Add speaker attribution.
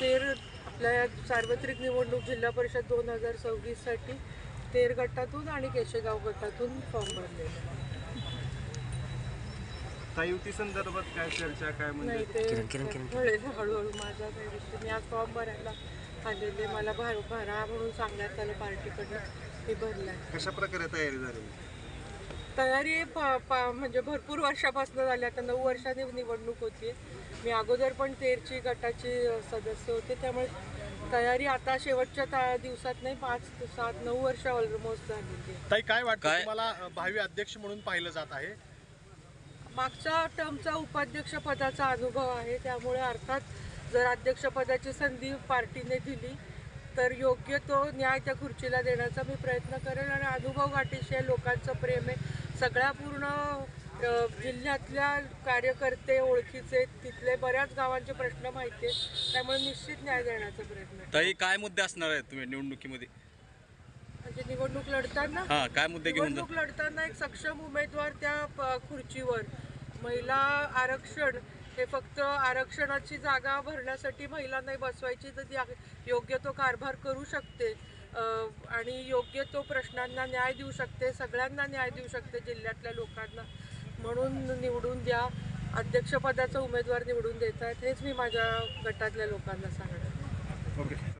Speaker 1: तेर आपल्या या सार्वत्रिक निवडणूक जिल्हा परिषद दोन हजार सव्वीससाठी तेर गटातून आणि केशेगाव गटातून फॉर्म भरलेले.
Speaker 2: काही युती संदर्भात काय चर्चा काय म्हणजे?
Speaker 1: नाही ते कळेल हळूहळू माझा काही विषय मी आज फॉर्म भरायला आलेले मला भर भरा म्हणून सांगण्यात आलं पार्टीकडनं मी भरलाय.
Speaker 2: कशा प्रकारे तयारी झालेली
Speaker 1: तयारी पा पा म्हणजे भरपूर वर्षापासून झाली. आता नऊ वर्षांनी निवडणूक होती. मी अगोदर पण तेरची गटाची सदस्य होते. त्यामुळे तयारी आता शेवटच्या ता दिवसात नाही पाच ते सात नऊ वर्ष ऑलमोस्ट झालेली आहे.
Speaker 3: ताई काय वाटतं तुम्हाला अ, भावी अध्यक्ष म्हणून पाहिलं जात आहे?
Speaker 1: मागच्या टर्मचा उपाध्यक्ष पदाचा अनुभव आहे. त्यामुळे अर्थात जर अध्यक्षपदाची संधी पार्टीने दिली तर योग्य तो न्याय त्या खुर्चीला देण्याचा मी प्रयत्न करेन आणि अनुभव गाठीशी लोकांचं प्रेम आहे. सगळ्या पूर्ण जिल्ह्यातल्या कार्यकर्ते ओळखीचे तिथले बऱ्याच गावांचे प्रश्न माहिती आहेत. त्यामुळे निश्चित न्याय देण्याचा प्रयत्न आहे.
Speaker 4: ताई काय मुद्दे असणार आहेत तुम्ही निवडणुकीमध्ये?
Speaker 1: म्हणजे निवडणूक लढताना?
Speaker 4: हा काय मुद्दे घेऊन जा
Speaker 1: निवडणूक लढताना एक सक्षम उमेदवार त्या प- खुर्चीवर. महिला आरक्षण हे फक्त आरक्षणाची जागा भरण्यासाठी महिला नाही बसवायची तर ती योग्य तो कारभार करू शकते. आणि योग्य तो प्रश्नांना न्याय देऊ शकते सगळ्यांना न्याय देऊ शकते जिल्ह्यातल्या लोकांना. म्हणून निवडून द्या. अध्यक्षपदाचा उमेदवार निवडून देत आहेत हेच मी माझ्या गटातल्या लोकांना सांगणार
Speaker 2: ओके.